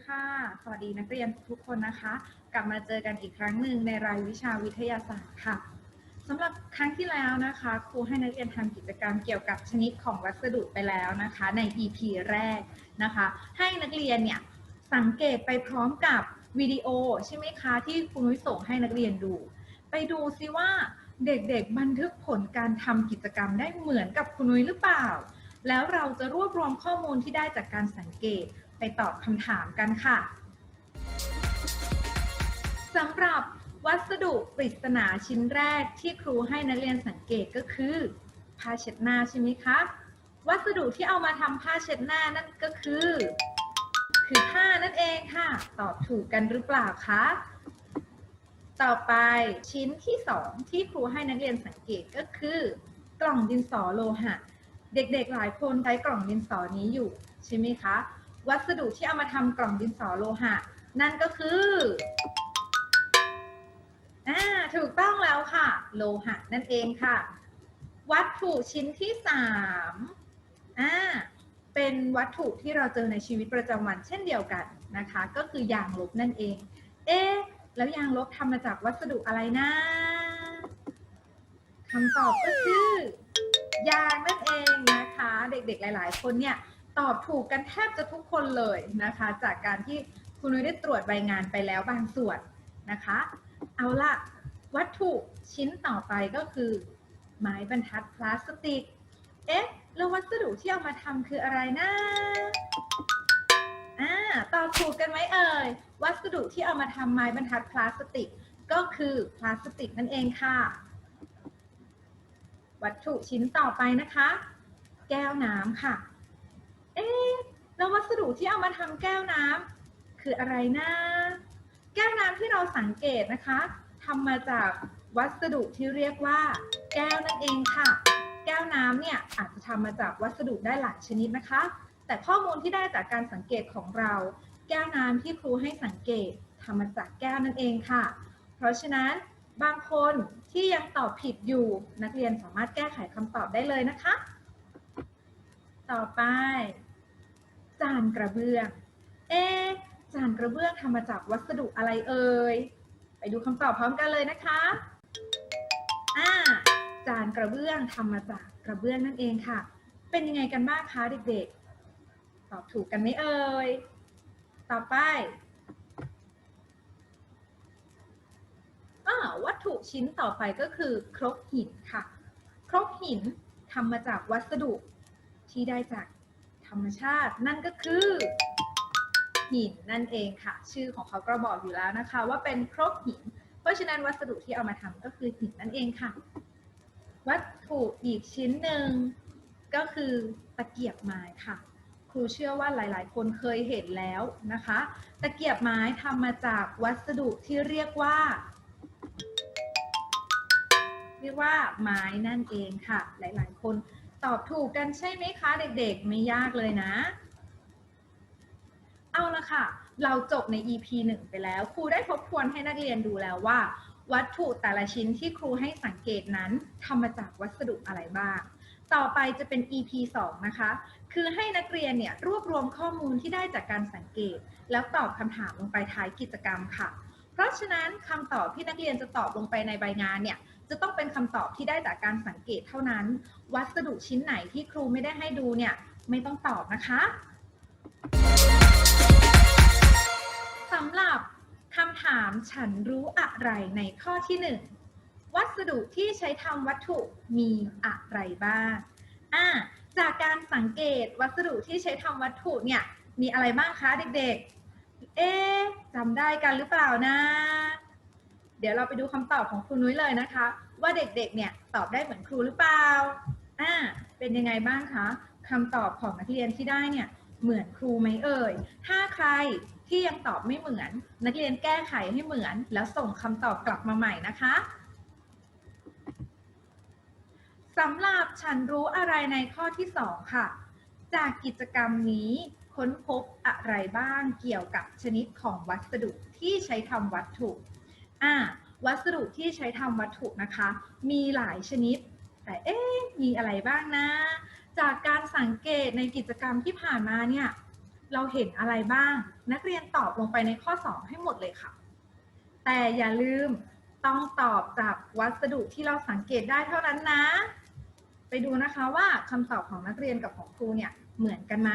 สดีค่ะ สวัสดีนักเรียนทุกคนนะคะ กลับมาเจอกันอีกครั้งหนึ่งในรายวิชาวิทยาศาสตร์ค่ะสำหรับครั้งที่แล้วนะคะ ครูให้นักเรียนทำกิจกรรมเกี่ยวกับชนิดของวัสดุไปแล้วนะคะ ใน EP แรกนะคะ ให้นักเรียนเนี่ยสังเกตไปพร้อมกับวิดีโอใช่ไหมคะที่ครูนุ้ยส่งให้นักเรียนดู ไปดูซิว่าเด็กๆบันทึกผลการทำกิจกรรมได้เหมือนกับครูนุ้ยหรือเปล่า แล้วเราจะรวบรวมข้อมูลที่ได้จากการสังเกต ไปตอบคำถามกันค่ะสำหรับวัสดุปริศนาชิ้นแรกที่ครูให้นักเรียนสังเกตก็คือผ้าเช็ดหน้าใช่ไหมคะวัสดุที่เอามาทำผ้าเช็ดหน้านั่นก็คือ คือผ้านั่นเองค่ะ ตอบถูกกันหรือเปล่าคะต่อไปชิ้นที่สองที่ครูให้นักเรียนสังเกตก็คือ กล่องดินสอโลหะ เด็กๆหลายคนใช้กล่องดินสอนี้อยู่ใช่ไหมคะ วัสดุที่เอามาทำกล่องดินสอโลหะ นั่นก็คืออ่าถูกต้องแล้วค่ะ โลหะนั่นเองค่ะ วัตถุชิ้นที่สามอ่าเป็นวัตถุที่เราเจอในชีวิตประจำวันเช่นเดียวกันนะคะ ก็คือยางลบนั่นเอง เอ๊ะแล้วยางลบทำมาจากวัสดุอะไรนะคำตอบก็คือยางนั่นเองนะคะ เด็กๆหลาย ๆ คนเนี่ย ตอบถูกกันแทบจะทุกคนเลยนะคะ จากการที่คุณนุ้ยได้ตรวจใบงานไปแล้วบางส่วนนะคะ เอาละวัตถุชิ้นต่อไปก็คือ ไม้บรรทัดพลาสติก เอ๊ะ แล้ววัสดุที่เอามาทำคืออะไรนะ อ่า ตอบถูกกันไหมเอ่ย วัสดุที่เอามาทำไม้บรรทัดพลาสติก ก็คือพลาสติกนั่นเองค่ะ วัตถุชิ้นต่อไปนะคะ แก้วน้ำค่ะเอ๊ะ แล้ววัสดุที่เอามาทำแก้วน้ำคืออะไรนะ แก้วน้ำที่เราสังเกตนะคะทำมาจากวัสดุที่เรียกว่า แก้วนั่นเองค่ะ แก้วน้ำเนี่ยอาจจะทำมาจากวัสดุได้หลายชนิดนะคะ แต่ข้อมูลที่ได้จากการสังเกตของเรา แก้วน้ำที่ครูให้สังเกตทำมาจากแก้วนั่นเองค่ะ เพราะฉะนั้นบางคนที่ยังตอบผิดอยู่นักเรียนสามารถแก้ไขคำตอบได้เลยนะคะ ต่อไปานกระเบื้อง เอะจานกระเบื้องทำมาจากวัสดุอะไรเอ่ย ไปดูคำตอบพร้อมกันเลยนะคะอ่าจานกระเบื้องทำมาจากกระเบื้องนั่นเองค่ะ เป็นยังไงกันบ้างคะเด็กๆ ตอบถูกกันไหมเอ่ย ต่อไปอ่าวัตถุชิ้นต่อไปก็คือครกหินค่ะ ครกหินทำมาจากวัสดุที่ได้จาก ธรรมชาติ นั่นก็คือหินนั่นเองค่ะ ชื่อของเขาก็บอกอยู่แล้วนะคะ ว่าเป็นครกหิน เพราะฉะนั้นวัสดุที่เอามาทำก็คือหินนั่นเองค่ะ วัตถุอีกชิ้นหนึ่งก็คือตะเกียบไม้ค่ะ ครูเชื่อว่าหลาย ๆ คนเคยเห็นแล้วนะคะ ตะเกียบไม้ทำมาจากวัสดุที่เรียกว่า เรียกว่าไม้นั่นเองค่ะ หลาย ๆ คน ตอบถูกกันใช่ไหมคะเด็กๆ ไม่ยากเลยนะ เอาละค่ะ เราจบใน EP 1 ไปแล้ว ครูได้ทบทวนให้นักเรียนดูแล้วว่า วัตถุแต่ละชิ้นที่ครูให้สังเกตนั้นทำมาจากวัสดุอะไรบ้าง ต่อไปจะเป็น EP 2 นะคะ คือให้นักเรียนเนี่ยรวบรวมข้อมูลที่ได้จากการสังเกต แล้วตอบคำถามลงไปท้ายกิจกรรมค่ะ ราะฉะนั้นคำตอบที่นักเรียนจะตอบลงไปในใบงานเนี่ยจะต้องเป็นคำตอบที่ได้จากการสังเกตเท่านั้น วัสดุชิ้นไหนที่ครูไม่ได้ให้ดูเนี่ยไม่ต้องตอบนะคะสำหรับคำถามฉันรู้อะไรในข้อที่หนึ่งวัสดุที่ใช้ทำวัตถุมีอะไรบ้างอ่าจากการสังเกตวัสดุที่ใช้ทำวัตถุเนี่ยมีอะไรบ้างคะเด็กๆ เอ๊จำได้กันหรือเปล่านะ เดี๋ยวเราไปดูคำตอบของครูนุ้ยเลยนะคะ ว่าเด็กๆ เนี่ยตอบได้เหมือนครูหรือเปล่าอ่าเป็นยังไงบ้างคะคำตอบของนักเรียนที่ได้เนี่ยเหมือนครูไหมเอ่ย ถ้าใครที่ยังตอบไม่เหมือน นักเรียนแก้ไขให้เหมือน แล้วส่งคำตอบกลับมาใหม่นะคะสำหรับฉันรู้อะไรในข้อที่ 2 ค่ะ จากกิจกรรมนี้ ค้นพบอะไรบ้างเกี่ยวกับชนิดของวัสดุที่ใช้ทำวัตถุอ่าวัสดุที่ใช้ทำวัตถุนะคะ มีหลายชนิด แต่เอ๊ะมีอะไรบ้างนะ จากการสังเกตในกิจกรรมที่ผ่านมาเนี่ย เราเห็นอะไรบ้าง นักเรียนตอบลงไปในข้อ 2 ให้หมดเลยค่ะ แต่อย่าลืมต้องตอบจากวัสดุที่เราสังเกตได้เท่านั้นนะ ไปดูนะคะว่าคำตอบของนักเรียนกับของครูเนี่ยเหมือนกันไหม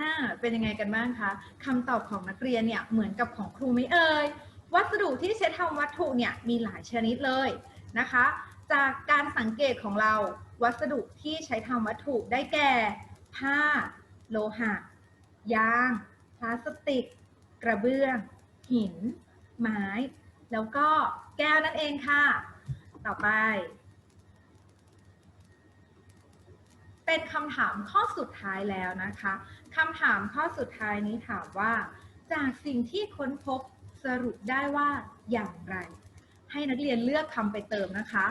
อ่าเป็นยังไงกันบ้างคะคำตอบของนักเรียนเนี่ยเหมือนกับของครูไหมเอ่ยวัสดุที่ใช้ทำวัตถุเนี่ยมีหลายชนิดเลยนะคะ จากการสังเกตของเราวัสดุที่ใช้ทำวัตถุได้แก่ ผ้า โลหะ ยาง พลาสติก กระเบื้อง หิน ไม้ แล้วก็แก้วนั่นเองค่ะ ต่อไป เป็นคำถามข้อสุดท้ายแล้วนะคะคำถามข้อสุดท้ายนี้ถามว่า จากสิ่งที่ค้นพบสรุปได้ว่าอย่างไร ให้นักเรียนเลือกคำไปเติมนะคะ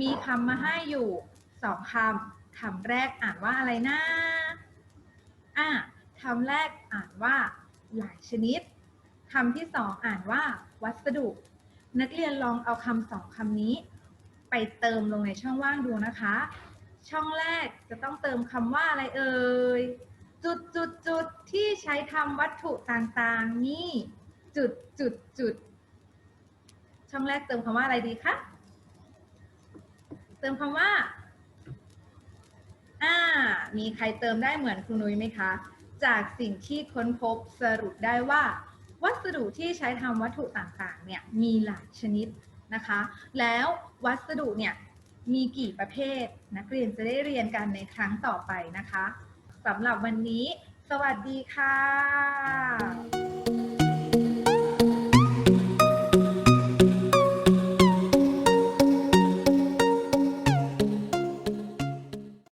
มีคำมาให้อยู่สองคำคำแรกอ่านว่าอะไรนะอะคำแรกอ่านว่า หลายชนิดคำที่สองอ่านว่า วัสดุ นักเรียนลองเอาคำสองคำนี้ ไปเติมลงในช่องว่างดูนะคะ ช่องแรกจะต้องเติมคำว่าอะไรเอ่ย จุดจุดจุดที่ใช้ทำวัตถุต่างๆ นี่ จุดจุดจุด ช่องแรกเติมคำว่าอะไรดีคะ เติมคำว่า อ่า มีใครเติมได้เหมือนครูนุ้ยไหมคะ จากสิ่งที่ค้นพบสรุปได้ว่า วัสดุที่ใช้ทำวัตถุต่างๆ เนี่ยมีหลายชนิดนะคะ แล้ววัสดุเนี่ย มีกี่ประเภท นักเรียนจะได้เรียนกันในครั้งต่อไปนะคะสำหรับวันนี้ สวัสดีค่ะ